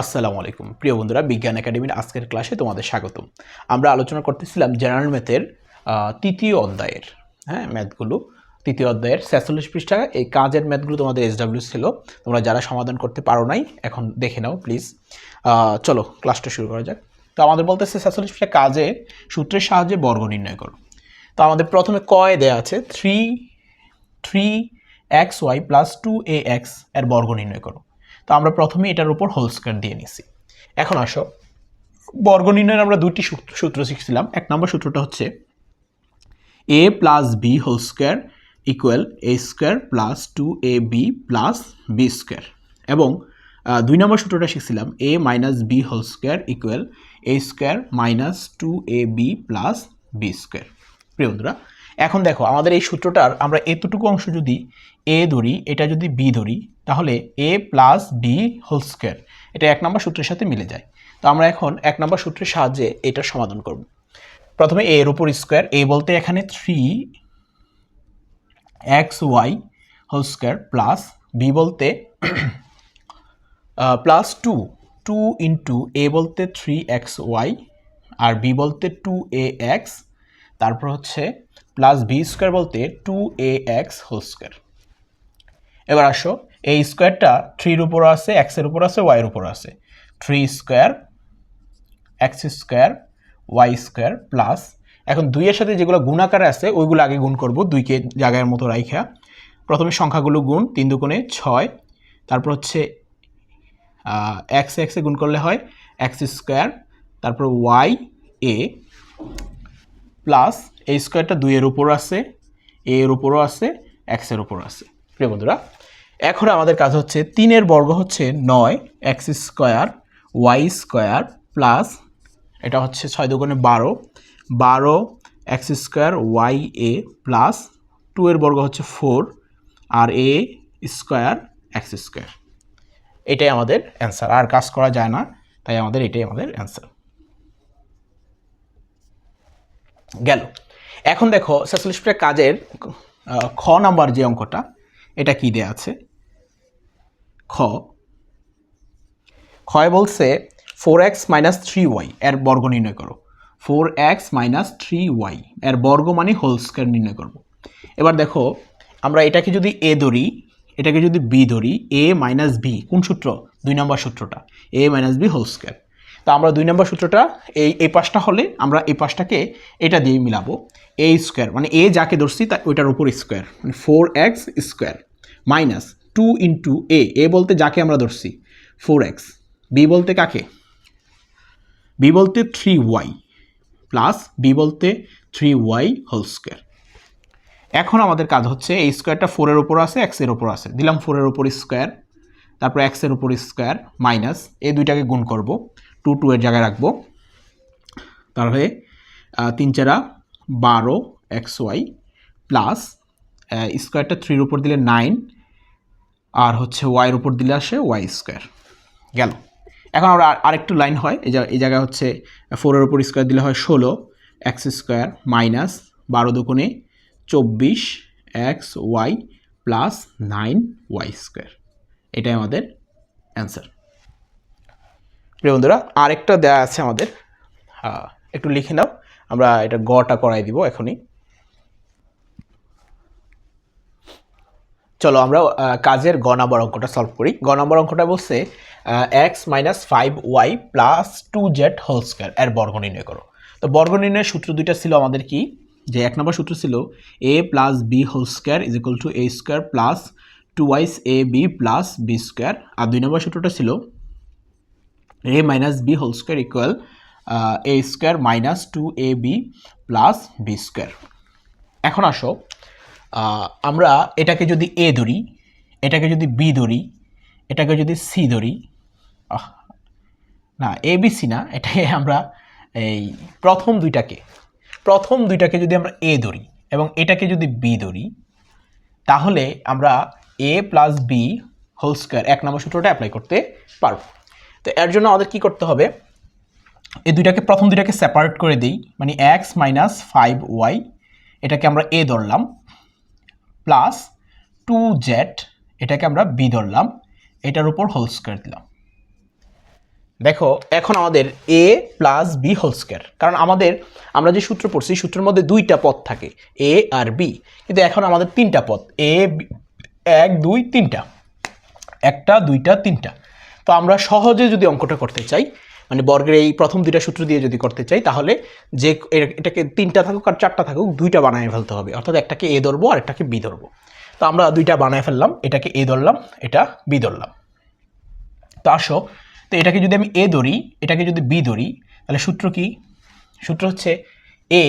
আসসালামু আলাইকুম। প্রিয় বন্ধুরা, বিজ্ঞান একাডেমির আজকের ক্লাসে তোমাদের স্বাগতম। আমরা আলোচনা করতেছিলাম জেনারেল ম্যাথের তৃতীয় অধ্যায়ের হ্যাঁ ম্যাথগুলো। তৃতীয় অধ্যায়ের ছেচল্লিশ পৃষ্ঠা, এই কাজের ম্যাথগুলো তোমাদের এসডাব্লিউ ছিল। তোমরা যারা সমাধান করতে পারো নাই, এখন দেখে নাও প্লিজ চলো, ক্লাসটা শুরু করা যাক। তো আমাদের বলতেছে ছেচল্লিশ পৃষ্ঠা, কাজে সূত্রের সাহায্যে বর্গ নির্ণয় করো। তো আমাদের প্রথমে কয় দেয়া আছে three three x y plus two a এক্সের বর্গ নির্ণয় করো। তো আমরা প্রথমে এটার উপর হোল স্কোয়ার দিয়ে নিছি। এখন আসো। বর্গ নির্ণয়ের আমরা দুটি সূত্র শিখছিলাম। এক নম্বর সূত্রটা হচ্ছে a plus b whole square equal a square plus two a b plus b square এবং দুই নম্বর সূত্রটা শিখছিলাম a minus b whole square equal a square minus two a b plus b square প্রিয় বন্ধুরা এখন দেখো, আমাদের এই সূত্রটার আমরা এতটুকু অংশ যদি এ ধরি, এটা যদি বি ধরি, তাহলে a plus b whole square এটা এক নম্বর সূত্রের সাথে মিলে যায়। তো আমরা এখন এক নম্বর সূত্রের সাহায্যে এটার সমাধান করব। প্রথমে এ এর উপর স্কোয়ার এ বলতে এখানে three x y whole square plus b বলতে plus two two into a বলতে থ্রি এক্স ওয়াই আর বি বলতে টু এ এক্স তারপর হচ্ছে প্লাস বি স্কোয়ার বলতে two a x whole square এবার আসো, এই স্কোয়ারটা থ্রির উপর আছে এক্সের উপর আছে ওয়াইয়ের উপর আছে। Three square x square y square plus এখন দুইয়ের সাথে যেগুলো গুণাকারে আছে, ওইগুলো আগে গুণ করব, দুইকে জায়গার মতো রাইখা। প্রথমে সংখ্যাগুলো গুণ, তিন দুগুণে ছয়, তারপর হচ্ছে এক্স এক্সে গুণ করলে হয় এক্স স্কোয়ার তারপর ওয়াই এ প্লাস এই স্কোয়ারটা দুইয়ের উপর আছে এ এর উপরও আছে এক্সের উপরও আছে। প্রিয় বন্ধুরা, এখন আমাদের কাজ হচ্ছে তিনের বর্গ হচ্ছে নয় x square y square plus এটা হচ্ছে ছয় দুগুণে বারো বারো x square y a plus two এর বর্গ হচ্ছে ফোর আর এ স্কোয়ার এক্স স্কোয়ার এটাই আমাদের অ্যান্সার আর কাজ করা যায় না, তাই আমাদের এটাই আমাদের অ্যান্সার গেল। এখন দেখো ছেচল্লিশ প্রায় কাজের খ নাম্বার যে অঙ্কটা, এটা কি দেয়া আছে? খ। ক্ষয় বলছে four x minus three y এর বর্গ নির্ণয় করো। Four x minus three y এর বর্গ মানে হোল স্কোয়ার নির্ণয় করব। এবার দেখো, আমরা এটাকে যদি এ ধরি, এটাকে যদি বি ধরি এ মাইনাস বি কোন সূত্র? দুই নম্বর সূত্রটা। A minus b whole square তো আমরা দুই নম্বর সূত্রটা, এই এই পাশটা হলে আমরা এই পাশটাকে এটা দিয়ে মিলাবো। এ স্কোয়ার মানে এ যাকে ধরছি তা, ওইটার উপর স্কোয়ার মানে four x square minus two into a a বলতে যাকে আমরা ধরছি ফোর এক্স বি বলতে কাকে? বি বলতে থ্রি ওয়াই প্লাস বি বলতে থ্রি ওয়াই হোল স্কোয়ার এখন আমাদের কাজ হচ্ছে এই স্কোয়ারটা ফোরের ওপর আছে এক্সের ওপর আছে। দিলাম ফোরের ওপর স্কোয়ার তারপর এক্সের উপর স্কোয়ার মাইনাস এই দুইটাকে গুণ করব। টু টু এর জায়গায় রাখব। তাহলে তিন চারা বারো এক্স ওয়াই প্লাস স্কোয়ারটা থ্রির উপর দিলে নাইন, আর হচ্ছে ওয়াইয়ের উপর দিলে আসে ওয়াই স্কোয়ার। গেল। এখন আমরা আর- আরেকটু লাইন হয়, এই এই জায়গায় হচ্ছে ফোরের উপর স্কোয়ার দিলে হয় ষোলো, এক্স স্কোয়ার মাইনাস বারো দুগুণে চব্বিশ, x y plus nine y square. এটাই আমাদের অ্যান্সার। প্রিয় বন্ধুরা, আরেকটা দেওয়া আছে আমাদের। একটু লিখে নাও, আমরা এটা গটা করাই দিব এখনই। চলো আমরা কাজের গ নাম্বার অঙ্কটা সলভ করি। গ নাম্বার অঙ্কটা বলছে x minus five y plus two z whole square এর বর্গ নির্ণয় করো। তো বর্গ নির্ণয়ের সূত্র দুইটা ছিল আমাদের কি? যে এক নম্বর সূত্র ছিল a plus b whole square is equal to a square plus two wise a b plus b square আর দুই নম্বর সূত্রটা ছিল a minus b whole square equal a square minus two a b plus b square এখন আসো আমরা এটাকে যদি এ ধরি, এটাকে যদি বি ধরি, এটাকে যদি সি ধরি না এ বি সি না, এটাকে আমরা এই প্রথম দুইটাকে প্রথম দুইটাকে যদি আমরা এ ধরি এবং এটাকে যদি বি ধরি, তাহলে আমরা a plus b whole square এক নম্বর সূত্রটা অ্যাপ্লাই করতে পারব। তো এর জন্য আমাদের কি করতে হবে? এই দুইটাকে, প্রথম দুইটাকে সেপারেট করে দিই। মানে এক্স মাইনাস ফাইভ ওয়াই এটাকে আমরা এ ধরলাম প্লাস টু জেড এটাকে আমরা বি ধরলাম, এটার উপর হোল স্কোয়ার দিলাম। দেখো, এখন আমাদের a plus b whole square কারণ আমাদের, আমরা যে সূত্র পড়ছি সূত্রের মধ্যে দুইটা পদ থাকে এ আর বি কিন্তু এখন আমাদের তিনটা পদ এ এক, দুই, তিনটা। একটা, দুইটা, তিনটা। তো আমরা সহজে যদি অঙ্কটা করতে চাই মানে বর্গের এই প্রথম দুইটা সূত্র দিয়ে যদি করতে চাই, তাহলে যে এটাকে তিনটা থাকুক আর চারটা থাকুক, দুইটা বানায় ফেলতে হবে। অর্থাৎ একটাকে এ ধরবো আর একটাকে বি ধরবো। তো আমরা দুইটা বানায় ফেললাম, এটাকে এ ধরলাম, এটা বি ধরলাম। তো আসো, তো এটাকে যদি আমি এ ধরি, এটাকে যদি বি ধরি, তাহলে সূত্র কি? সূত্র হচ্ছে এ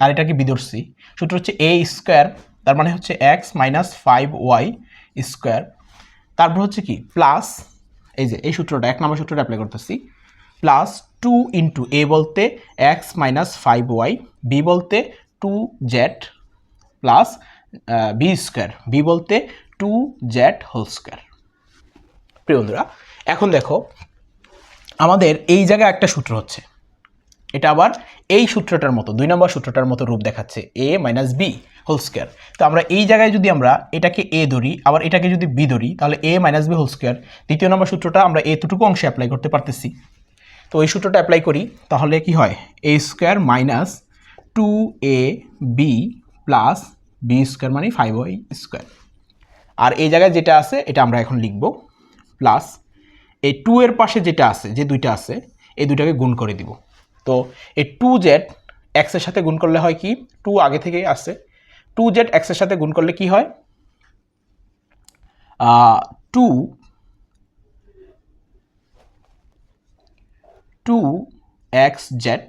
আর এটাকে বি ধরছি। সূত্র হচ্ছে এ স্কোয়ার, তার মানে হচ্ছে x minus five y square. তারপর হচ্ছে কি? প্লাস এই যে, এই সূত্রটা, এক নম্বর সূত্রটা অ্যাপ্লাই করতেছি। প্লাস টু ইন্টু এ বলতে x minus five y b বলতে two z plus b square b বলতে টু জেড হোল স্কোয়ার প্রিয় বন্ধুরা, এখন দেখো, আমাদের এই জায়গায় একটা সূত্র হচ্ছে। এটা আবার এই সূত্রটার মতো, দুই নম্বর সূত্রটার মতো রূপ দেখাচ্ছে a minus b whole square তো আমরা এই জায়গায় যদি আমরা এটাকে এ ধরি, আবার এটাকে যদি বি ধরি, তাহলে a minus b whole square দ্বিতীয় নম্বর সূত্রটা আমরা এতটুকু অংশে অ্যাপ্লাই করতে পারতেছি। তো ওই সূত্রটা অ্যাপ্লাই করি, তাহলে কি হয়? A square minus two a b plus b square মানে ফাইভ ওয়াই স্কোয়ার আর এই জায়গায় যেটা আছে, এটা আমরা এখন লিখব প্লাস এই টু এর পাশে যেটা আছে, যে দুইটা আছে, এই দুইটাকে গুণ করে দিব। তো এই টু জেড এক্সের সাথে গুণ করলে হয় কি? টু আগে থেকেই আছে টু জেড এক্সের সাথে গুণ করলে কি হয়? টু টু এক্স জেড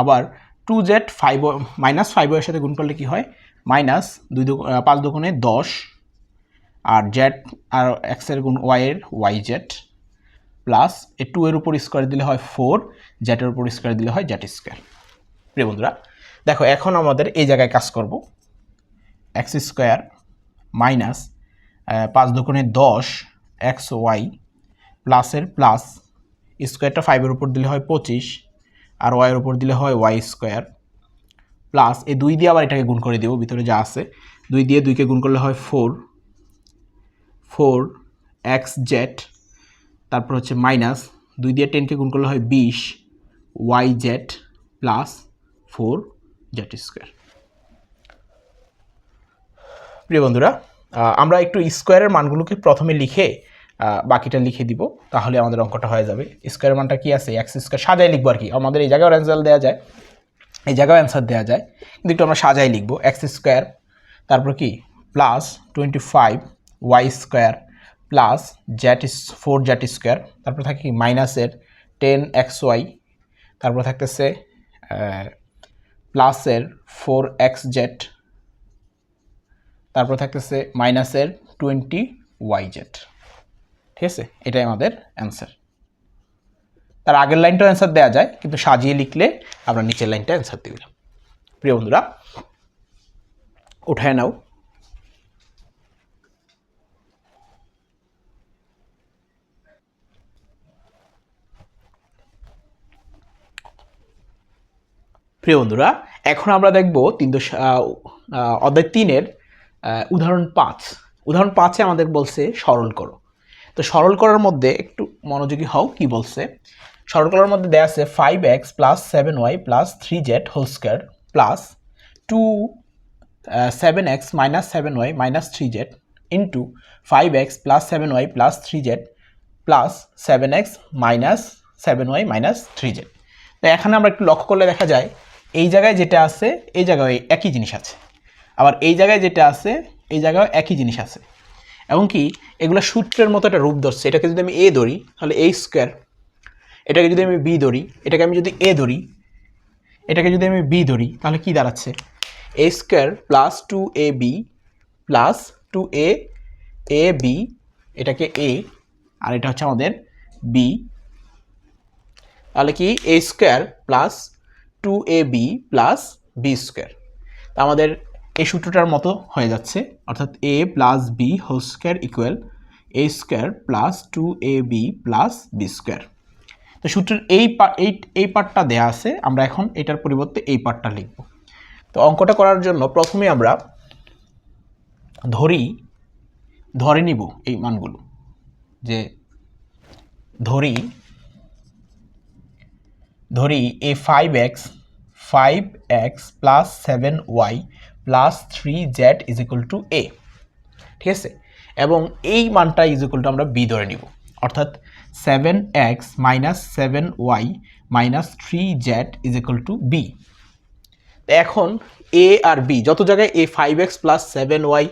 আবার two z five minus five এর সাথে গুণ করলে কি হয়? মাইনাস দুই দু পাঁচ দোকানে দশ, আর জেড আর এক্সের গুণ ওয়াইয়ের y z plus a two এর উপর স্কোয়ার দিলে হয় ফোর জেটের উপর স্কোয়ার দিলে হয় জেট স্কোয়ার প্রিয় বন্ধুরা, দেখো, এখন আমাদের এই জায়গায় কাজ করব। এক্স স্কোয়ার মাইনাস পাঁচ দোকানে দশ এক্স ওয়াই প্লাসের প্লাস স্কোয়ারটা ফাইভের উপর দিলে হয় পঁচিশ আর ওয়াইয়ের উপর দিলে হয় ওয়াই স্কোয়ার প্লাস এই দুই দিয়ে আবার এটাকে গুণ করে দেবো, ভিতরে যা আছে। দুই দিয়ে দুইকে গুণ করলে হয় ফোর ফোর এক্স জেড তারপর হচ্ছে মাইনাস দুই দিয়ে টেনকে গুণ করলে হয় বিশ y z plus four z square প্রিয় বন্ধুরা আমরা একটু স্কোয়ারের মানগুলোকে প্রথমে লিখে বাকিটা লিখে দিব, তাহলে আমাদের অঙ্কটা হয়ে যাবে। স্কোয়ারের মানটা কি আছে? এক্স স্কোয়ার সাজায় লিখব আর কি। আমাদের এই জায়গায় অ্যান্সার দেওয়া যায়, এই জায়গায় অ্যান্সার দেওয়া যায়, কিন্তু একটু আমরা সাজাই লিখব। এক্স স্কোয়ার তারপর কি? Plus twenty five y square plus z four z square তারপর থাকে কি? মাইনাসের টেন এক্স ওয়াই তারপর থাকতেছে প্লাসের ফোর এক্স জেড তারপর থাকতেছে মাইনাসের টোয়েন্টি ওয়াই জেড ঠিক আছে? এটাই আমাদের অ্যান্সার তার আগের লাইনটাও অ্যান্সার দেওয়া যায়, কিন্তু সাজিয়ে লিখলে আমরা নিচের লাইনটা অ্যান্সার দিলাম। প্রিয় বন্ধুরা, উঠায় নাও। প্রিয় বন্ধুরা, এখন আমরা দেখব তিন অধ্যায় তিনের উদাহরণ পাঁচ। উদাহরণ পাঁচে আমাদের বলছে, সরল করো। তো সরল করার মধ্যে একটু মনোযোগী হও, কি বলছে? সরল করার মধ্যে দেওয়া আছে five x plus seven y plus three z whole square plus two seven x minus seven y minus three z into five x plus seven y plus three z plus seven x minus seven y minus three z তো এখানে আমরা একটু লক্ষ্য করলে দেখা যায়, এই জায়গায় যেটা আছে, এই জায়গায় একই জিনিস আছে। আবার এই জায়গায় যেটা আছে, এই জায়গায় একই জিনিস আছে। এবং কি, এগুলো সূত্রের মতো একটা রূপ ধরছে। এটাকে যদি আমি এ ধরি, তাহলে এ স্কোয়ার। এটাকে যদি আমি বি ধরি, এটাকে আমি যদি এ ধরি, এটাকে যদি আমি বি ধরি, তাহলে কি দাঁড়াচ্ছে? A square plus two a b plus two a a b, এটাকে এ, আর এটা হচ্ছে আমাদের বি। তাহলে কি, a square plus two a b plus b square. তা আমাদের এই সূত্রটার মতো হয়ে যাচ্ছে। অর্থাৎ a plus b whole square equal a square plus two a b plus b square তো সূত্রের এই এই এই পার্টটা দেয়া আছে, আমরা এখন এটার পরিবর্তে এই পার্টটা লিখব। তো অঙ্কটা করার জন্য প্রথমে আমরা ধরি, ধরে নিব এই মানগুলো। যে ধরি ধরি a five x five x plus seven y plus three z is equal to a ঠিক আছে? এবং এই মানটা ইজ ইকুয়াল টু আমরা বি ধরে নিব। অর্থাৎ seven x minus seven y minus three z is equal to b এখন এ আর বি যত জায়গায় a five x plus seven y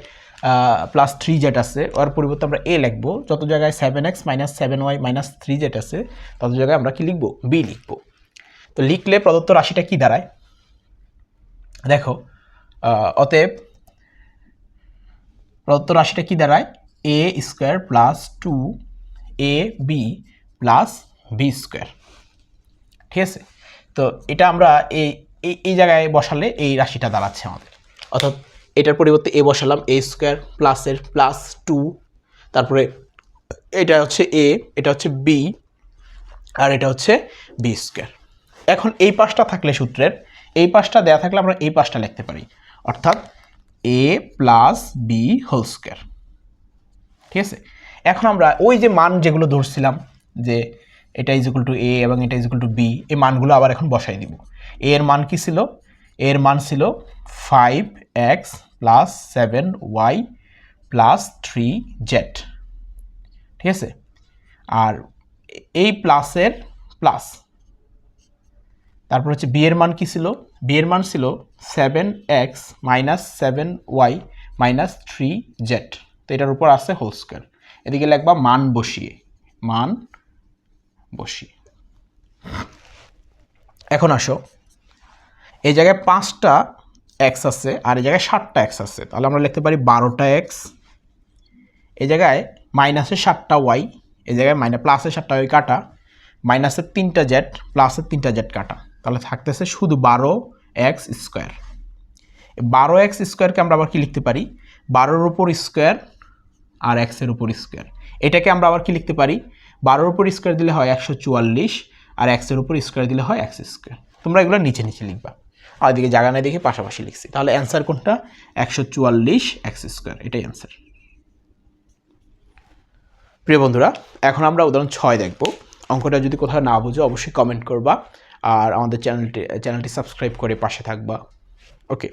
plus three z আছে, ওর পরিবর্তে আমরা এ লিখব। যত জায়গায় seven x minus seven y minus three z আছে, তত জায়গায় আমরা কি লিখব? বি লিখব। তো লিখলে প্রদত্ত রাশিটা কি দাঁড়ায়? দেখো অতএব প্রদত্ত রাশিটা কি দাঁড়ায়? A square plus two a b plus b square ঠিক আছে? তো এটা আমরা এই এই জায়গায় বসালে এই রাশিটা দাঁড়াচ্ছে আমাদের। অর্থাৎ এটার পরিবর্তে এ বসালাম এ স্কোয়ার প্লাসের প্লাস টু তারপরে এটা হচ্ছে এ এটা হচ্ছে বি আর এটা হচ্ছে বি স্কোয়ার এখন এই পাশটা থাকলে সূত্রের, এই পাশটা দেয়া থাকলে আমরা এই পাশটা লিখতে পারি। অর্থাৎ a plus b whole square ঠিক আছে? এখন আমরা ওই যে মান যেগুলো ধরছিলাম, যে এটা ইজ ইকুয়াল টু এ এবং এটা ইজ ইকুয়াল টু বি এই মানগুলো আবার এখন বসাই দিব। এ এর মান কি ছিল? এ এর মান ছিল five x plus seven y plus three z ঠিক আছে? আর এই প্লাসের প্লাস তারপর হচ্ছে বি এর মান কি ছিল? বি এর মান ছিল seven x minus seven y minus three z তো এটার উপর আছে হোল স্কোয়ার এদিকে লিখবা মান বসিয়ে। মান বসিয়ে। এখন আসো। এই জায়গায় পাঁচটা এক্স আছে আর এই জায়গায় ষাটটা এক্স আছে। তাহলে আমরা লিখতে পারি বারোটা এক্স এই জায়গায় মাইনাসের সাতটা ওয়াই এই জায়গায় মাইনাস প্লাসের সাতটা ওয়াই কাটা। মাইনাসের তিনটা জেড প্লাসের তিনটা জেড কাটা। তাহলে থাকতেছে শুধু বারো এক্স স্কোয়ার। বারো এক্স স্কোয়ারকে আমরা আবার কি লিখতে পারি? বারোর উপর স্কোয়ার আর এক্সের উপর স্কোয়ার। এটাকে আমরা আবার কি লিখতে পারি? বারোর উপর স্কোয়ার দিলে হয় একশো চুয়াল্লিশ আর এক্সের উপর স্কোয়ার দিলে হয় এক্স স্কোয়ার। তোমরা এগুলো নিচে নিচে লিখবা। আর এদিকে জায়গা না দেখে পাশাপাশি লিখছি। তাহলে অ্যান্সার কোনটা? একশো চুয়াল্লিশ এক্স স্কোয়ার। এটাই অ্যান্সার। প্রিয় বন্ধুরা, এখন আমরা উদাহরণ ছয় দেখব। অঙ্কটা যদি কোথাও না বুঝো, অবশ্যই কমেন্ট করবা। আর আমাদের চ্যানেলটি চ্যানেলটি সাবস্ক্রাইব করে পাশে থাকবা। ওকে